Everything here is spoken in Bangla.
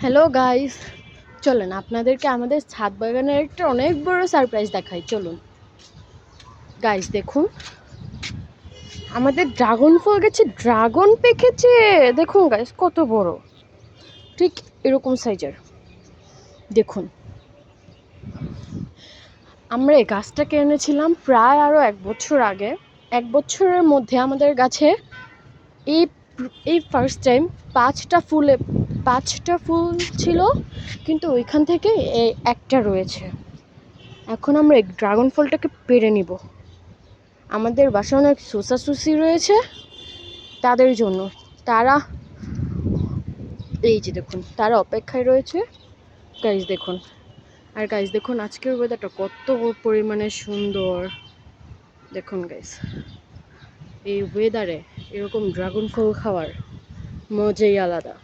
হ্যালো গাইস চলুন, আপনাদেরকে আমাদের ছাদ বাগানের একটা অনেক বড় সারপ্রাইজ দেখাই। চলুন। গাইস দেখুন। আমাদের ড্রাগন ফল গেছে ড্রাগন পেকেছে। দেখুন গাইস কত বড়। ঠিক এরকম সাইজের দেখুন। আমরা এই গাছটাকে এনেছিলাম প্রায় আরও এক বছর আগে। এক বছরের মধ্যে আমাদের গাছে এই এই ফার্স্ট টাইম পাঁচটা ফুলে পাঁচটা ফুল ছিল, কিন্তু ওইখান থেকে একটা রয়েছে। এখন আমরা ড্রাগন ফলটাকে পেরে নিব। আমাদের বাসায় অনেক সুসি রয়েছে, তাদের জন্য। তারা, এই যে দেখুন, তারা অপেক্ষায় রয়েছে। গাইজ দেখুন। আর গাইজ দেখুন, আজকের ওয়েদারটা কত পরিমাণে সুন্দর। দেখুন গাইজ এই ওয়েদারে এরকম ড্রাগন ফল খাওয়ার মজাই আলাদা।